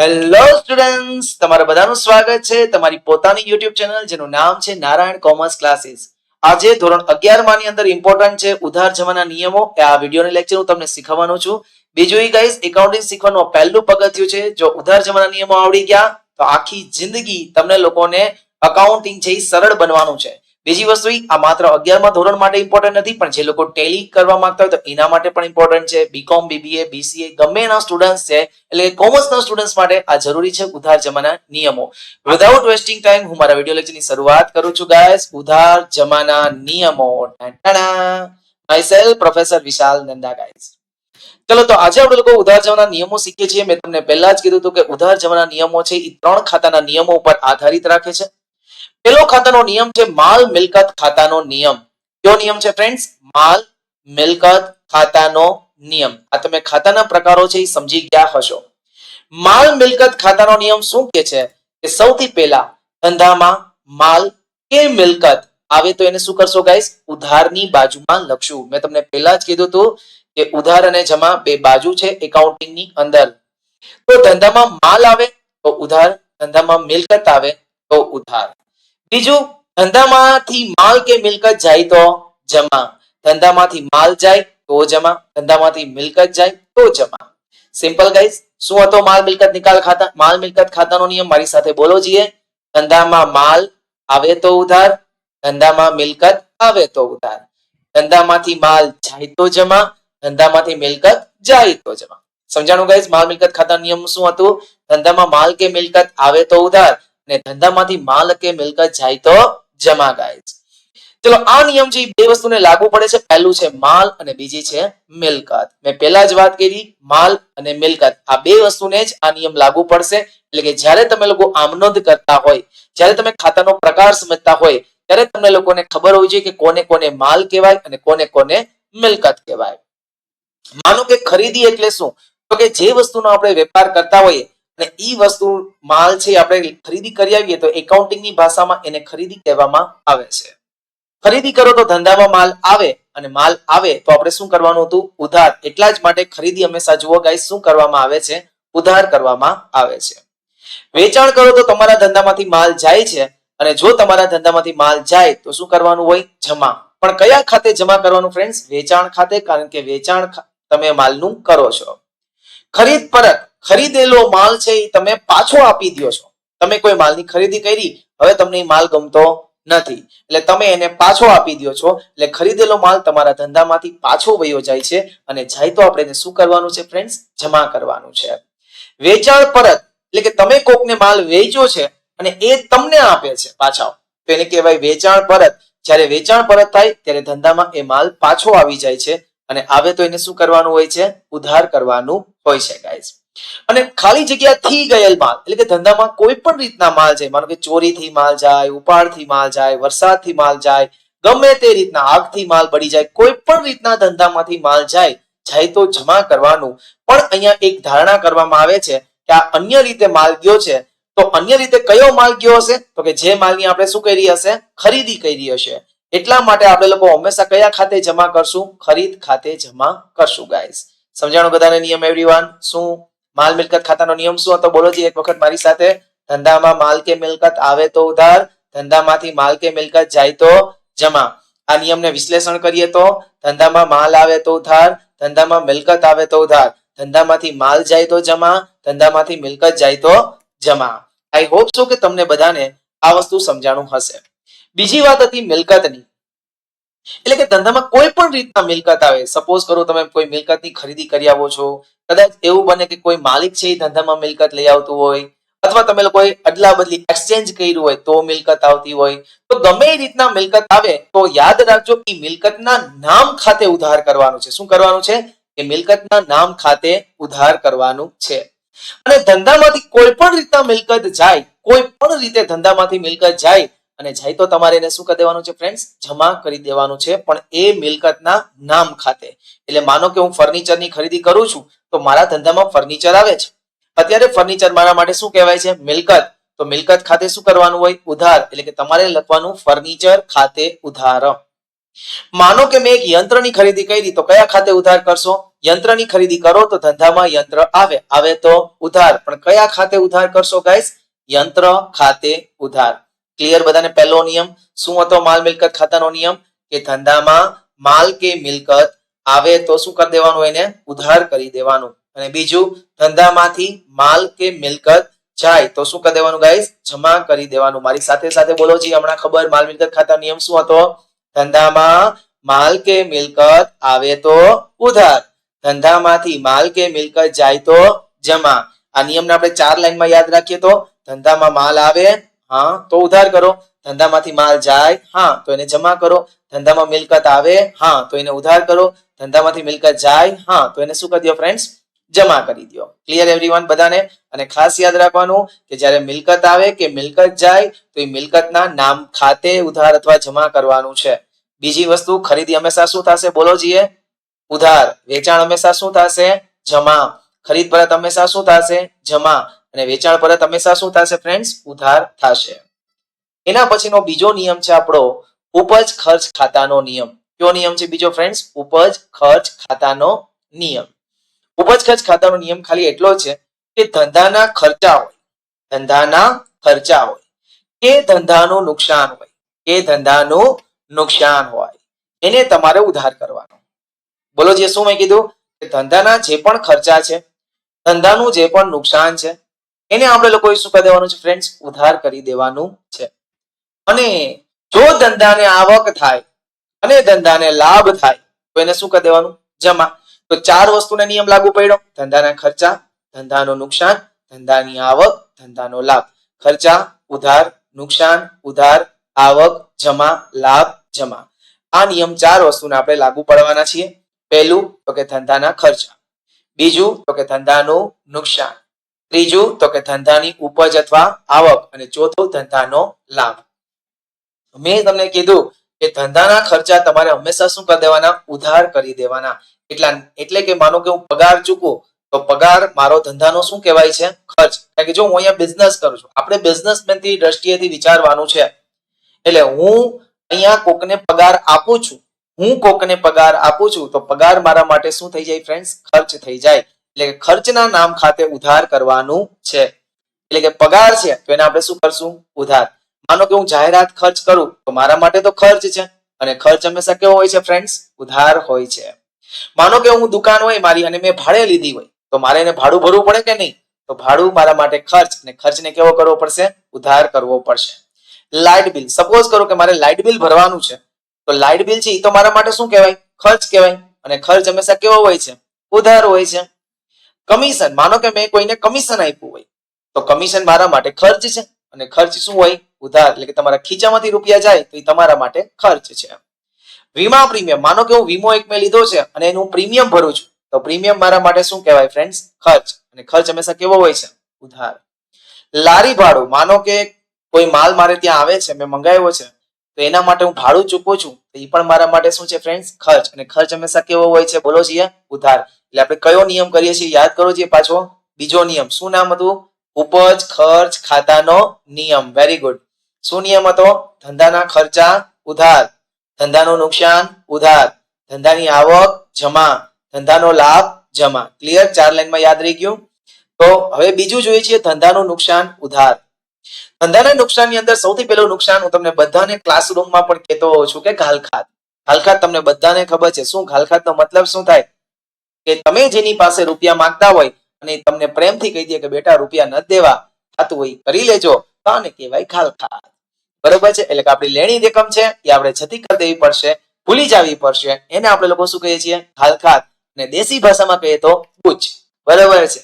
Hello students તમારા બધાનું સ્વાગત છે તમારી પોતાની યુટ્યુબ ચેનલ જેનું નામ છે નારાયણ કોમર્સ ક્લાસીસ આજે ધોરણ 11 માં ની અંદર ઇમ્પોર્ટન્ટ છે ઉધાર જમાના નિયમો. એ આ વિડિયોની લેક્ચર હું તમને શીખવવાનો છું. બીજું એ ગાઈસ એકાઉન્ટિંગ શીખવાનું પહેલું પગથિયું છે. જો ઉધાર જમાના નિયમો આવડી ગયા, તો આખી જિંદગી તમને લોકોને અકાઉન્ટિંગ છે એ સરળ બનવાનું છે. બીજી વસ્તુ આ માત્ર અગિયારમાં ધોરણ માટે ઇમ્પોર્ટન્ટ નથી, પણ જે લોકો ટેલી કરવા માંગતા હોય તો એના માટે પણ ઇમ્પોર્ટન્ટ છે. બીકોમ બીબીએ બીસીએ ગમે એના સ્ટુડન્ટ્સ છે, એટલે કોમર્સના સ્ટુડન્ટ્સ માટે આ જરૂરી છે ઉધાર જમાના નિયમો. વિધાઉટ વેસ્ટિંગ ટાઈમ હું મારા વિડિયો લેક્ચરની શરૂઆત કરું છું ગાઈસ ઉધાર જમાના નિયમો. Myself professor Vishal Nanda guys ચલો, તો આજે આપણે લોકો ઉધાર જવાના નિયમો શીખીએ છીએ. મેં તમને પહેલા જ કીધું હતું કે ઉધાર જવાના નિયમો છે એ ત્રણ ખાતાના નિયમો ઉપર આધારિત રાખે છે. પહેલો ખાતાનો નિયમ છે માલ મિલકત ખાતાનો નિયમ. કયો નિયમ છે ફ્રેન્ડ્સ માલ મિલકત ખાતાનો નિયમ. આ તમે ખાતાના પ્રકારો છે એ સમજી ગયા હશો. માલ મિલકત ખાતાનો નિયમ શું કે છે? કે સૌથી પહેલા ધંધામાં માલ કે મિલકત આવે તો એને શું કરશો ગાઈસ ઉધારની બાજુમાં લખશું. મેં તમને પહેલા જ કીધું હતું કે ઉધાર અને જમા બે બાજુ છે એકાઉન્ટિંગની અંદર. તો ધંધામાં માલ આવે તો ઉધાર, ધંધામાં મિલકત આવે તો ઉધાર. બીજું, ધંધામાંથી માલ કે મિલકત જાય તો જમા. ધંધામાંથી માલ જાય તો જમા. ધંધામાંથી મિલકત જાય તો જમા. સિમ્પલ ગાઈસ શું હતો માલ મિલકત નિકાલ ખાતા? માલ મિલકત ખાતાનો નિયમ મારી સાથે બોલો જીએ ધંધામાં માલ આવે તો ઉધાર, ધંધામાં મિલકત આવે તો ઉધાર. ધંધામાંથી માલ જાય તો જમા, ધંધામાંથી મિલકત જાય તો જમા. સમજાણું ગાઈસ માલ મિલકત ખાતાનો નિયમ શું હતું? ધંધામાં માલ કે મિલકત આવે તો ઉધાર અને ધંધામાંથી માલ કે મિલકત જાય તો જમા ગાઈસ ચલો, આ નિયમ જે બે વસ્તુને લાગુ પડે છે. પહેલું છે માલ અને બીજી છે મિલકત. મેં પહેલા જ વાત કરી, માલ અને મિલકત. આ બે વસ્તુને જ આ નિયમ લાગુ પડશે. એટલે કે જ્યારે તમે લોકો આમનોંધ કરતા હોય, જ્યારે તમે ખાતાનો પ્રકાર સમજતા હોય, ત્યારે તમને લોકોને ખબર હોવી જોઈએ કે કોને કોને માલ કહેવાય અને કોને કોને મિલકત કહેવાય. માનો કે ખરીદી એટલે શું? તો કે જે વસ્તુનો આપણે વેપાર કરતા હોઈએ અને ઈ વસ્તુ માલ છે આપણે ખરીદી કરી આવીએ તો એકાઉન્ટિંગની ભાષામાં એને ખરીદી કહેવામાં આવે છે. ખરીદી કરો તો ધંધામાં માલ આવે અને માલ આવે તો આપણે શું કરવાનું હતું? ઉધાર. એટલા જ માટે ખરીદી હંમેશા જુઓ ગાઈસ શું કરવામાં આવે છે? ઉધાર કરવામાં આવે છે. વેચાણ કરો તો તમારા ધંધામાંથી માલ જાય છે અને જો તમારા ધંધામાંથી માલ જાય તો શું કરવાનું હોય? જમા. પણ કયા ખાતે જમા કરવાનું ફ્રેન્ડ્સ વેચાણ ખાતે, કારણ કે વેચાણ તમે માલનું કરો છો. ખરીદ પરત. ખરીદેલો માલ છે એ તમે પાછો આપી દો છો. તમે કોઈ માલની ખરીદી કરી, હવે તમને એ માલ ગમતો નથી. એટલે તમે એને પાછો આપી દો છો. એટલે ખરીદેલો માલ તમારા ધંધામાંથી પાછો વયો જાય છે અને જાય તો આપણે શું કરવાનું છે ફ્રેન્ડ્સ જમા કરવાનું છે. વેચાણ પરત, એટલે કે તમે કોકને માલ વેચ્યો છે અને એ તમને આપે છે પાછા. તો એને કહેવાય વેચાણ પરત. જ્યારે વેચાણ પરત થાય, ત્યારે ધંધામાં એ માલ પાછો આવી જાય છે અને આવે તો એને શું કરવાનું હોય છે? ઉધાર કરવાનું હોય છે ગાઈઝ અને ખાલી જગ્યા થી ગયેલ માલ, એટલે કે ધંધામાં કોઈ પણ રીતના માલ જાય માનો કે ચોરીથી માલ જાય, ઉપાડથી માલ જાય, વરસાદથી માલ જાય, ગમે તે રીતના આગથી માલ બળી જાય, કોઈ પણ રીતના ધંધામાંથી માલ જાય જાય તો જમા કરવાનું. પણ અહીંયા એક ધારણા કરવામાં આવે છે કે આ અન્ય રીતે માલ ગયો છે, તો અન્ય રીતે કયો માલ ગયો હશે? તો કે જે માલની આપણે શું કરી હશે? ખરીદી કરી હશે. એટલા માટે આપણે લોકો હંમેશા કયા ખાતે જમા કરશું? ખરીદ ખાતે જમા કરશું ગાઈસ સમજાણું બધાને નિયમ એવરીવન શું? માલ મિલકત ખાતાનો નિયમ શું હતો? બોલો જી, એક વખત મારી સાથે ધંધામાં માલ કે મિલકત આવે તો ઉધાર, ધંધામાંથી માલ કે મિલકત જાય તો જમા. આ નિયમને વિશ્લેષણ કરીએ તો ધંધામાં માલ આવે તો ઉધાર, ધંધામાં મિલકત આવે તો ઉધાર. ધંધામાંથી માલ જાય તો જમા, ધંધામાંથી મિલકત જાય તો જમા. આઈ હોપ સો કે તમને બધાને આ વસ્તુ સમજાણું હશે. બીજી વાત હતી મિલકતની. એટલે કે ધંધામાં કોઈ પણ રીતના મિલકત આવે સપોઝ કરો તમે કોઈ મિલકતની ખરીદી કરી આવો છો, કદાચ એવું બને કે કોઈ માલિક છે એ ધંધામાં મિલકત લઈ આવતું હોય, અથવા તમે લોકોએ અદલા બદલી એક્સચેન્જ કર્યું હોય તો મિલકત આવતી હોય, તો ગમે એ રીતના મિલકત આવે તો યાદ રાખજો કે મિલકતના નામ ખાતે ઉધાર કરવાનું છે. શું કરવાનું છે? કે મિલકતના નામ ખાતે ઉધાર કરવાનું છે. અને ધંધામાંથી કોઈ પણ રીતના મિલકત જાય, કોઈ પણ રીતે ધંધામાંથી મિલકત જાય અને જાય તો તમારે એને શું કરી દેવાનું છે ફ્રેન્ડ્સ જમા કરી દેવાનું છે, પણ એ મિલકતના નામ ખાતે. એટલે માનો કે હું ફર્નિચરની ખરીદી કરું છું, તો મારા ધંધામાં ફર્નિચર આવે છે. અત્યારે ફર્નિચર મારા માટે શું કહેવાય છે? મિલકત. તો મિલકત ખાતે શું કરવાનું હોય? ઉધાર. એટલે કે તમારે લખવાનું ફર્નિચર ખાતે ઉધાર. માનો કે મેં એક યંત્રની ખરીદી કરી, તો કયા ખાતે ઉધાર કરશો? યંત્રની ખરીદી કરો તો ધંધામાં યંત્ર આવે. આવે તો ઉધાર. પણ કયા ખાતે ઉધાર કરશો ગાઈસ યંત્ર ખાતે ઉધાર. ક્લિયર બધાને? પહેલો નિયમ, શું હતો માલ મિલકત ખાતાનો નિયમ? કે ધંધામાં માલ કે મિલકત આવે તો શું કરી દેવાનું એને? ઉધાર કરી દેવાનું. અને બીજું, ધંધામાંથી માલ કે મિલકત જાય તો શું કરી દેવાનું ગાઈસ જમા કરી દેવાનું. મારી સાથે સાથે બોલો જી, હમણાં ખબર, માલ મિલકત ખાતા નિયમ શું હતો? ધંધામાં માલ કે મિલકત આવે તો ઉધાર. ધંધામાંથી માલ કે મિલકત જાય તો જમા. આ નિયમને આપણે ચાર લાઈનમાં યાદ રાખીએ તો ધંધામાં માલ આવે હા. તો ઉધાર કરો ધંધામાંથી માલ જાય હા. તો એને જમા કરો ધંધામાં મિલકત આવે હા તો એને ઉધાર કરો ધંધામાંથી મિલકત જાય હા તો એને શું કરી દો ફ્રેન્ડ્સ જમા કરી દો. ક્લિયર એવરીવન બધાને? અને ખાસ યાદ રાખવાનું કે જ્યારે મિલકત આવે કે મિલકત જાય તો એ મિલકતના નામ ખાતે ઉધાર અથવા જમા કરવાનું છે. બીજી વસ્તુ ખરીદી હંમેશા શું થશે? બોલો જીએ. ઉધાર. વેચાણ હંમેશા શું થશે? જમા. ખરીદ પરત હંમેશા શું થશે? જમા. અને વેચાણ પરત હંમેશા શું થશે ફ્રેન્ડ્સ ઉધાર થશે. એના પછીનો બીજો નિયમ છે આપણો ઉપજ ખર્ચ ખાતાનો નિયમ. કયો નિયમ છે બીજો ફ્રેન્ડ્સ ઉપજ ખર્ચ ખાતાનો નિયમ. ઉપજ ખર્ચ ખાતાનો નિયમ ખાલી એટલો છે કે ધંધાના ખર્ચા હોય. ધંધાના ખર્ચા હોય. કે ધંધાનું નુકસાન હોય. કે ધંધાનું નુકસાન હોય. એને તમારે ઉધાર કરવાનો. બોલો જે શું મેં કીધું? કે ધંધાના જે પણ ખર્ચા છે, ધંધાનું જે પણ નુકસાન છે એને આપણે લોકોએ શું કરી દેવાનું છે ફ્રેન્ડ્સ ઉધાર કરી દેવાનું છે. અને જો ધંધાને આવક થાય અને ધંધાને લાભ થાય, તો એને શું કરી દેવાનું? જમા. તો ચાર વસ્તુને નિયમ લાગુ પડ્યો. ધંધાના ખર્ચા, ધંધાનું નુકસાન, ધંધાની આવક, ધંધાનો લાભ. ખર્ચા, ઉધાર, નુકસાન, ઉધાર, આવક, જમા, લાભ, જમા. આ નિયમ ચાર વસ્તુને આપણે લાગુ પડવાના છીએ. પહેલું તો કે ધંધાના ખર્ચા. બીજું તો કે ધંધાનું નુકસાન. ત્રીજું, તો કે ધંધાની ઉપજ અથવા આવક અને ચોથું, ધંધાનો લાભ. મેં તમને કીધું કે ધંધાના ખર્ચા તમારે હંમેશા શું કરી દેવાના? ઉધાર કરી દેવાના. એટલા, એટલે કે માનો કે હું પગાર ચૂકું તો પગાર મારો ધંધાનો શું કહેવાય છે? ખર્ચ. કારણ કે જો હું અહીંયા બિઝનેસ કરું છું, આપણે બિઝનેસમેનથી દ્રષ્ટિએથી વિચારવાનું છે. એટલે હું અહીંયા કોકને પગાર આપું છું, હું કોકને પગાર આપું છું, તો પગાર મારા માટે શું થઈ જાય ફ્રેન્ડ્સ ખર્ચ થઈ જાય. એટલે કે ખર્ચના નામ ખાતે ઉધાર કરવાનું છે. એટલે કે પગાર છે, તો એને આપણે શું કરશું? ઉધાર. માનો કે હું જાહેરાત ખર્ચ કરું, તો મારા માટે તો ખર્ચ છે અને ખર્ચ હંમેશા કેવો હોય છે ફ્રેન્ડ્સ ઉધાર હોય છે. માનો કે હું દુકાન હોય, મારી અને મેં ભાડે લીધી હોય, તો મારે એને ભાડું ભરવું પડે કે નહીં? તો ભાડું મારા માટે ખર્ચ અને ખર્ચને કેવો કરવો પડશે? ઉધાર કરવો પડશે. Light bill. સપોઝ કરો કે મારે લાઇટ બિલ ભરવાનું છે, તો લાઇટ બિલ છે એ તો મારા માટે શું કહેવાય? ખર્ચ કહેવાય. અને ખર્ચ હંમેશા કેવો હોય છે? ઉધાર હોય છે. કમિશન, માનો કે મેં કોઈને કમિશન આપ્યું હોય, તો કમિશન મારા માટે ખર્ચ છે. અને ખર્ચ શું હોય? ઉધાર, એટલે કે તમારા ખીચામાંથી રૂપિયા જાય, તો એ તમારા માટે ખર્ચ છે વીમા પ્રીમિયમ, માનો કે હું વીમો એક મેં લીધો છે, અને એનું પ્રીમિયમ ભરું છું, તો પ્રીમિયમ મારા માટે શું કહેવાય ફ્રેન્ડ્સ ખર્ચ. અને ખર્ચ હંમેશા કેવો હોય છે? ઉધાર. લારી ભાડું, માનો કે કોઈ માલ મારે ત્યાં આવે છે, મેં મંગાવ્યો છે, તો એના માટે હું ભાડું ચૂકવું છું, તો એ પણ મારા માટે શું છે ફ્રેન્ડ્સ ખર્ચ. અને ખર્ચ હંમેશા કેવો હોય છે? બોલો છીએ ઉધાર. એટલે આપણે કયો નિયમ કરીએ છીએ યાદ કરો છીએ પાછો બીજો નિયમ. શું નામ હતું? ઉપજ, ખર્ચ, ખાતાનો નિયમ. વેરી ગુડ શું નિયમ હતો? ધંધાના ખર્ચા, ઉધાર. ધંધાનું નુકસાન, ઉધાર. ધંધાની આવક, જમા. ધંધાનો લાભ, જમા. ક્લિયર ચાર લાઈનમાં યાદ રહી ગયું? તો હવે બીજું જોઈએ છીએ ધંધાનું નુકસાન, ઉધાર. ધંધાના નુકસાનની અંદર સૌથી પહેલું નુકસાન હું તમને બધાને ક્લાસરૂમમાં પણ કહેતો હોઉં છું કે ઘાલખાત. ઘાલખાત તમને બધાને ખબર છે. શું ઘાલખાતનો મતલબ શું થાય? કે તમે જેની પાસે રૂપિયા માંગતા હોય અને તમને પ્રેમથી કહી દે કે બેટા રૂપિયા ન દેવા થતું હોય કરી લેજો તો આને કહેવાય ઘાલખાત બરોબર છે? એટલે કે આપણી લેણી રકમ છે એ આપણે જતી કરી દેવી પડશે, ભૂલી જવી પડશે. એને આપણે લોકો શું કહીએ છીએ? ખાલખાત અને દેશી ભાષામાં કહીએ તો પૂછ બરોબર છે?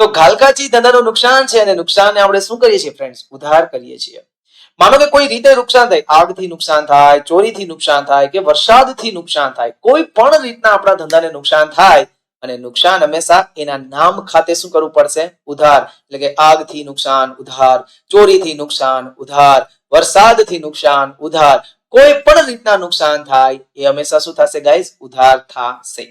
તો ઘાલકાચી ધંધાનું નુકસાન છે અને નુકસાનને આપણે શું કરીએ છીએ ફ્રેન્ડ્સ ઉધાર કરીએ છીએ. માનો કે કોઈ રીતે નુકસાન થાય, આગથી નુકસાન થાય, ચોરીથી નુકસાન થાય કે વરસાદથી નુકસાન થાય, કોઈ પણ રીતના આપણા ધંધાને નુકસાન થાય અને નુકસાન હંમેશા એના નામ ખાતે શું કરવું પડશે? ઉધાર. એટલે કે આગથી નુકસાન, ઉધાર. ચોરીથી નુકસાન, ઉધાર. વરસાદથી નુકસાન, ઉધાર. કોઈ પણ રીતના નુકસાન થાય એ હંમેશા શું થશે ગાઈઝ ઉધાર થશે.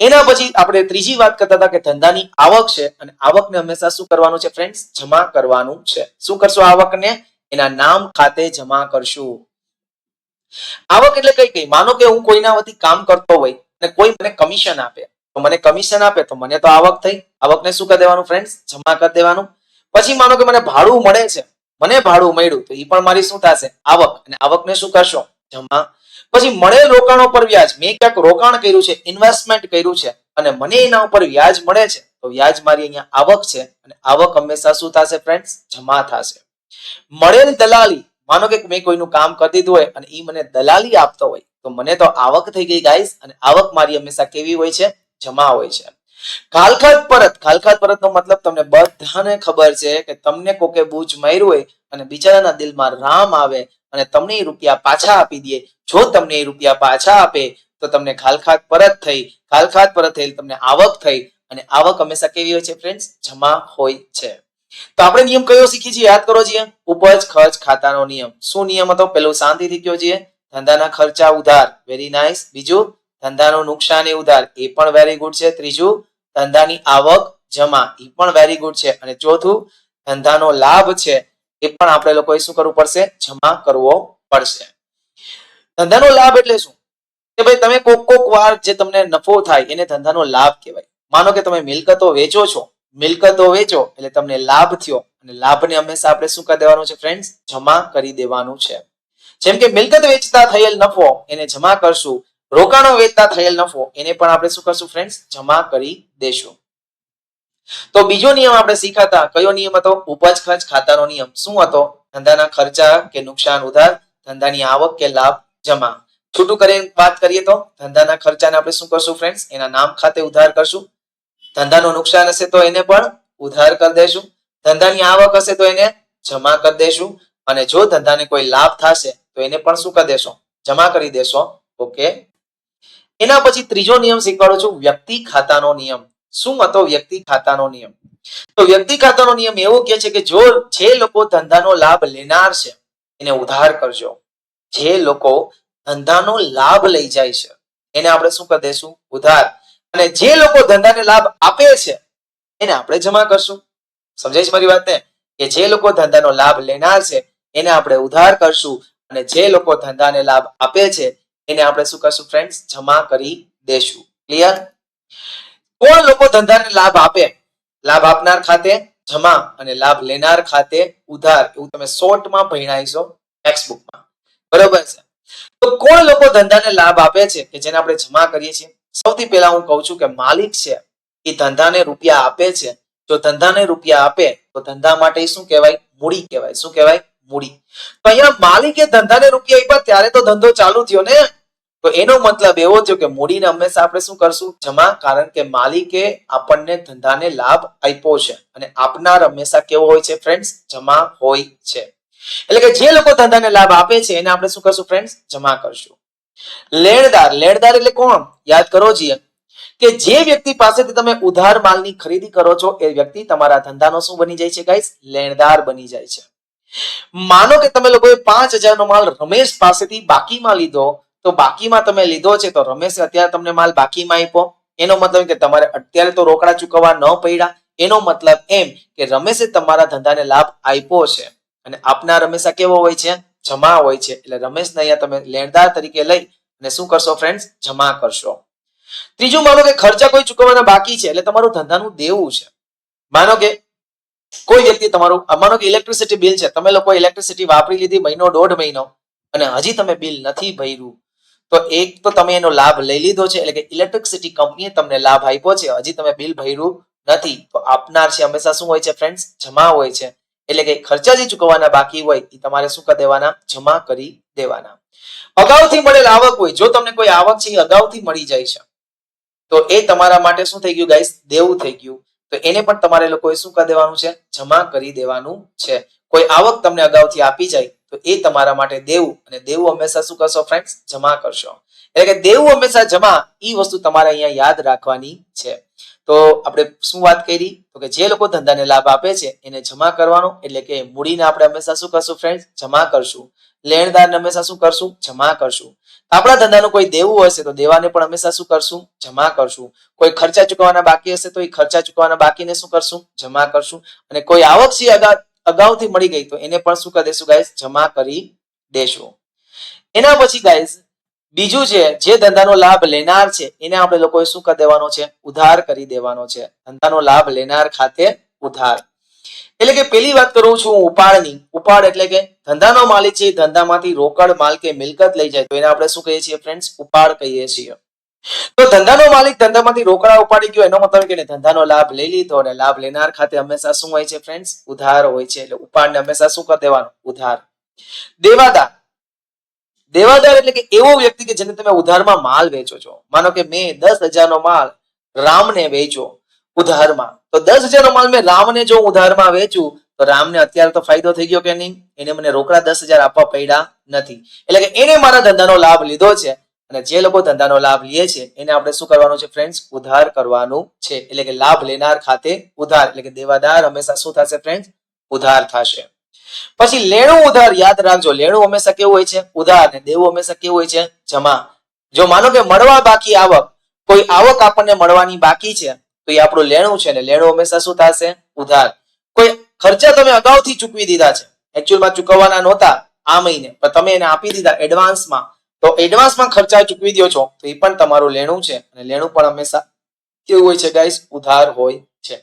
એના પછી આપણે ત્રીજી વાત કરતા હતા કે ધંધાની આવક છે અને આવકને હંમેશા શું કરવાનું છે ફ્રેન્ડ્સ જમા કરવાનું છે. શું કરશો આવકને? એના નામ ખાતે જમા કરશું. આવક એટલે કઈ કઈ? માનો કે હું કોઈના વતી કામ કરતો હોય અને કોઈ મને કમિશન આપે. તો મને કમિશન આપે તો મને તો આવક થઈ. આવકને શું કરી દેવાનું ફ્રેન્ડ્સ જમા કરી દેવાનું. પછી માનો કે મને ભાડું મળે છે. મને ભાડું મળ્યું તો એ પણ મારી શું થશે? આવક. અને આવકને શું કરશો? જમા. પછી મળેલ રોકાણો પર વ્યાજ. મેં ક્યાંક રોકાણ કર્યું છે ઇન્વેસ્ટમેન્ટ કર્યું છે અને મને એના ઉપર વ્યાજ મળે છે. તો વ્યાજ મારી અહીંયા આવક છે અને આવક હંમેશા શું થશે ફ્રેન્ડ્સ જમા થશે. મળેલ દલાલી, માનો કે મેં કોઈનું કામ કરી દીધું હોય અને એ મને દલાલી આપતો હોય, તો મને તો આવક થઈ ગઈ ગાઈસ અને આવક મારી હંમેશા કેવી હોય છે? જમા હોય છે. ખાલખાત પરત ખાલખાત પરત નો મતલબ તમને બધાને ખબર છે કે તમને કોકે બૂજ માર્યું હોય અને બિચારાના દિલમાં રામ આવે અને તમને એ રૂપિયા પાછા આપી દે. જો તમને એ રૂપિયા પાછા આપે, તો તમને ખાલખાત પરત થઈ, ખાલખાત પરત થઈ તમને આવક થઈ, અને આવક હંમેશા કેવી હોય છે ફ્રેન્ડ્સ જમા હોય છે. તો આપણે નિયમ કયો શીખી છીએ? યાદ કરો છીએ ઉપજ, ખર્ચ, ખાતાનો નિયમ. શું નિયમ હતો? પેલો શાંતિથી કયો છીએ ધંધાના ખર્ચા ઉધાર. વેરી નાઇસ બીજું, ધંધાનું નુકસાન એ ઉધાર. એ પણ વેરી ગુડ છે. ત્રીજું, ધંધાની આવક જમા. એ પણ વેરી ગુડ છે. અને ચોથું, ધંધાનો લાભ છે. એ પણ આપણે લોકોએ શું કરવું પડશે? જમા કરવો પડશે. ધંધાનો લાભ એટલે શું? કે ભાઈ તમે કોક કોક વાર જે તમને નફો થાય એને ધંધાનો લાભ કહેવાય. માનો કે તમે મિલકતો વેચો છો. મિલકતો વેચો એટલે તમને લાભ થયો. અને લાભને હંમેશા આપણે શું કરી દેવાનું છે ફ્રેન્ડ્સ જમા કરી દેવાનું છે. જેમ કે મિલકત વેચતા થયેલ નફો એને જમા કરશું. રોકાણો વેચતા થયેલ નફો એને પણ આપણે શું કરશું ફ્રેન્ડ્સ જમા કરી દેશું. તો બીજો નિયમ આપણે શીખાતા. કયો નિયમ હતો? ઉપજ, ખર્ચ, ખાતાનો નિયમ. શું હતો? ધંધાના ખર્ચા કે નુકસાન, ઉધાર? ધંધાની આવક કે લાભ? જમા. છૂટું કરીને વાત કરીએ તો? ધંધાના ખર્ચાને આપણે શું કરશું ફ્રેન્ડ્સ એના નામ ખાતે ઉધાર કરશું. ધંધાનું નુકસાન હશે તો એને પણ ઉધાર કરી દેશું. ધંધાની આવક હશે તો એને જમા કરી દેશું. અને જો ધંધાને કોઈ લાભ થશે તો એને પણ શું કરી દેશો? જમા કરી દેશો. ઓકે? એના પછી ત્રીજો નિયમ શીખવાડું છું, વ્યક્તિ ખાતાનો નિયમ. શું હતો વ્યક્તિ ખાતાનો નિયમ? તો વ્યક્તિ ખાતાનો નિયમ એવો કહે છે કે જો જે લોકો ધંધાનો લાભ લેનાર છે, એને ઉધાર કરજો. જે લોકો ધંધાનો લાભ લઈ જાય છે, એને આપણે શું કરી દેશું? ઉધાર. અને જે લોકો ધંધાને લાભ આપે છે, એને આપણે જમા કરશું. સમજાય છે મારી વાત ને કે જે લોકો ધંધાનો લાભ લેનાર છે, એને આપણે ઉધાર કરશું અને જે લોકો ધંધાને લાભ આપે છે, એને આપણે શું કરશું ફ્રેન્ડ્સ જમા કરી દેશું. ક્લિયર કોણ લોકો ધંધાને લાભ આપે? લાભ આપનાર ખાતે જમા અને લાભ લેનાર ખાતે ઉધાર. એવું તમે શોર્ટમાં ભણાવીશો ટેક્સ્ટબુકમાં બરોબર છે. તો કોણ લોકો ધંધાને લાભ આપે છે કે જેને આપણે જમા કરીએ છીએ? સૌથી પહેલા હું કહું છું કે માલિક છે, એ ધંધાને રૂપિયા આપે છે. જો ધંધાને રૂપિયા આપે, તો ધંધા માટે શું કહેવાય? મૂડી કહેવાય. શું કહેવાય? મૂડી. તો અહીંયા માલિકે ધંધાને રૂપિયા આપ્યા ત્યારે તો ધંધો ચાલુ થયો ને. તો એનો મતલબ એવો થયો કે મૂડીને હંમેશા આપણે શું કરશું? જમા. કારણ કે માલિકે આપણને ધંધાને લાભ આપ્યો છે. અને આપનાર હંમેશા કેવો હોય છે ફ્રેન્ડ્સ જમા હોય છે. એટલે કે જે લોકો ધંધાને લાભ આપે છે, એને આપણે શું કરશું ફ્રેન્ડ્સ જમા કરશું. લેણદાર લેણદાર એટલે કોણ? યાદ કરો છીએ કે જે વ્યક્તિ પાસેથી તમે ઉધાર માલની ખરીદી કરો છો, એ વ્યક્તિ તમારા ધંધાનો શું બની જાય છે ગાઈસ લેણદાર બની જાય છે. માનો કે તમે લોકોએ પાંચ હજારનો માલ રમેશ પાસેથી બાકીમાં લીધો, તો બાકીમાં તમે લીધો છે, તો રમેશે અત્યારે તમને માલ બાકીમાં આપ્યો. એનો મતલબ કે તમારે અત્યારે તો રોકડા ચૂકવવા ન પડ્યા. એનો મતલબ એમ કે રમેશે તમારા ધંધાને લાભ આપ્યો છે. અને આપના રમેશા કેવો હોય છે? જમા હોય છે. એટલે રમેશને અહીંયા તમે લેણદાર તરીકે લઈ અને શું કરશો ફ્રેન્ડ્સ જમા કરશો. ત્રીજું માનો કે ખર્ચા કોઈ ચૂકવવાના બાકી છે. એટલે તમારું ધંધાનું દેવું છે. માનો કે કોઈ વ્યક્તિ તમારું માનો કે ઇલેક્ટ્રિસિટી બિલ છે. તમે લોકો ઇલેક્ટ્રિસિટી વાપરી લીધી મહિનો દોઢ મહિનો અને હજી તમે બિલ નથી ભર્યું. તો એક તો તમે એનો લાભ લઈ લીધો છે. એટલે કે ઇલેક્ટ્રિસિટી કંપનીએ તમને લાભ આપ્યો છે. હજી તમે બિલ ભર્યું નથી. તો આપનાર છે હંમેશા શું હોય છે ફ્રેન્ડ્સ જમા હોય છે. એટલે કે ખર્ચા જે ચૂકવવાના બાકી હોય એ તમારે શું કરી દેવાના? જમા કરી દેવાના. અગાઉથી મળેલ આવક હોય, જો તમને કોઈ આવક છે એ અગાઉથી મળી જાય છે, તો એ તમારા માટે શું થઈ ગયું ગાઈસ દેવું થઈ ગયું. તો એને પણ તમારે લોકોએ શું કરી દેવાનું છે? જમા કરી દેવાનું છે. કોઈ આવક તમને અગાઉથી આપી જાય, તો એ તમારા માટે દેવું અને દેવું હંમેશા શું કરશો ફ્રેન્ડ્સ જમા કરશો. એટલે કે દેવું હંમેશા જમા એ વસ્તુ તમારે અહીંયા યાદ રાખવાની તો આપણે શું વાત કરી? તો કે જે લોકો ધંધાને લાભ આપે છે, એને જમા કરવાનો, એટલે કે મૂડીને આપણે હંમેશા શું કરશું ફ્રેન્ડ જમા કરશું. લેણદારને હંમેશા શું કરશું? જમા કરશું. આપણા ધંધાનું કોઈ દેવું હશે તો દેવાને પણ હંમેશા શું કરશું? જમા કરશું. કોઈ ખર્ચા ચૂકવવાના બાકી હશે તો એ ખર્ચા ચૂકવવાના બાકીને શું કરશું? જમા કરશું. અને કોઈ આવક છે અગાઉથી મળી ગઈ તો એને પણ શું કરી દેશું ગાઈઝ જમા કરી દેશું. એના પછી ગાઈસ બીજું છે, જે ધંધાનો લાભ લેનાર છે, એને આપણે લોકોએ શું કરી દેવાનો છે? ઉધાર કરી દેવાનો છે. ધંધાનો લાભ લેનાર ખાતે ઉધાર. એટલે કે પેલી વાત કરું છું ઉપાડની. ઉપાડ એટલે કે ધંધાનો માલિક છે, ધંધામાંથી રોકડ માલ કે મિલકત લઈ જાય, તો એને આપણે શું કહીએ છીએ ફ્રેન્ડ્સ ઉપાડ કહીએ છીએ. તો ધંધાનો માલિક ધંધામાંથી રોકડા ઉપાડી ગયો, એનો મતલબ કે ધંધાનો લાભ લઈ લીધો અને લાભ લેનાર ખાતે હંમેશા શું હોય છે ફ્રેન્ડ્સ ઉધાર હોય છે. એટલે ઉપાડને હંમેશા શું કરી દેવાનું? ઉધાર. દેવાદાર દેવાદાર એટલે કે એવો વ્યક્તિ કે જેને તમે ઉધારમાં માલ વેચો છો. માનો કે મેં દસ હજારનો માલ રામને વેચ્યો ઉધારમાં. તો દસ હજારનો માલ મેં રામને જો ઉધારમાં વેચું તો રામને અત્યારે તો ફાયદો થઈ ગયો કે નહીં? એને મને રોકડા દસ હજાર આપવા પડ્યા નથી. એટલે કે એને મારા ધંધાનો લાભ લીધો છે અને જે લોકો ધંધાનો લાભ લે છે, એને આપણે શું કરવાનું છે ફ્રેન્ડ્સ ઉધાર કરવાનું છે. એટલે કે લાભ લેનાર ખાતે ઉધાર. એટલે કે દેવાદાર હંમેશા શું થશે ફ્રેન્ડ્સ ઉધાર થશે. પછી લેણું ઉધાર યાદ રાખજો. લેણું હંમેશા કેવું હોય છે? ઉધાર ને દેવું હંમેશા કેવું હોય છે? જમા. જો માનો કે મળવા બાકી આવક, કોઈ આવક આપણને મળવાની બાકી છે, તો એ આપણું લેણું છે ને લેણું હંમેશા શું થશે? ઉધાર. કોઈ ખર્ચા તમે અગાઉથી ચૂકવી દીધા છે. એકચ્યુઅલમાં ચૂકવવાના નહોતા આ મહિને, પણ તમે એને આપી દીધા એડવાન્સમાં તો એડવાન્સમાં ખર્ચા ચૂકવી દો છો, તો એ પણ તમારું લેણું છે અને લેણું પણ હંમેશા કેવું હોય છે ગાઈસ ઉધાર હોય છે.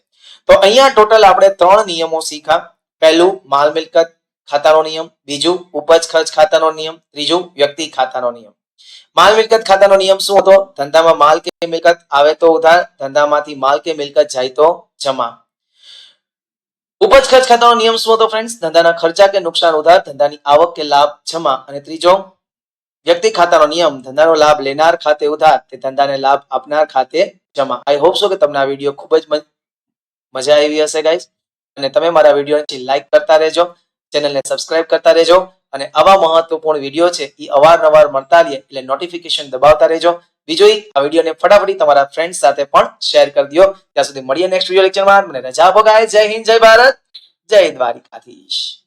તો અહીંયા ટોટલ આપણે ત્રણ નિયમો શીખા પહેલું, માલ મિલકત ખાતાનો નિયમ. બીજું, ઉપજ ખર્ચ ખાતાનો નિયમ. ત્રીજું, વ્યક્તિ ખાતાનો નિયમ. માલ મિલકત ખાતાનો નિયમ શું હતો? ધંધામાં માલ કે મિલકત આવે તો ઉધાર, ધંધામાંથી માલ કે મિલકત જાય તો જમા. ઉપજ ખર્ચ ખાતાનો નિયમ શું હતો ફ્રેન્ડ્સ ધંધાના ખર્ચા કે નુકસાન ઉધાર, ધંધાની આવક કે લાભ જમા. અને ત્રીજો, વ્યક્તિ ખાતાનો નિયમ. ધંધાનો લાભ લેનાર ખાતે ઉધાર, તે ધંધાને લાભ આપનાર ખાતે જમા. આઈ હોપ સો કે તમને આ વીડિયો ખૂબ જ મજા આવી હશે ગાઈસ અને તમે મારા વિડીયોને લાઈક કરતા રહેજો ચેનલને સબસ્ક્રાઇબ કરતા રહેજો અને આવા મહત્વપૂર્ણ વીડિયો છે એ અવારનવાર મળતા રહીએ એટલે નોટિફિકેશન દબાવતા રહેજો. બીજું આ વિડીયોને ફટાફટી તમારા ફ્રેન્ડ સાથે પણ શેર કરી દો ત્યાં સુધી મળીએ નેક્સ્ટ વીડિયો લેક્ચરમાં મને રજા આપો જય હિન્દ, જય ભારત. જય દ્વારિકાધીશ.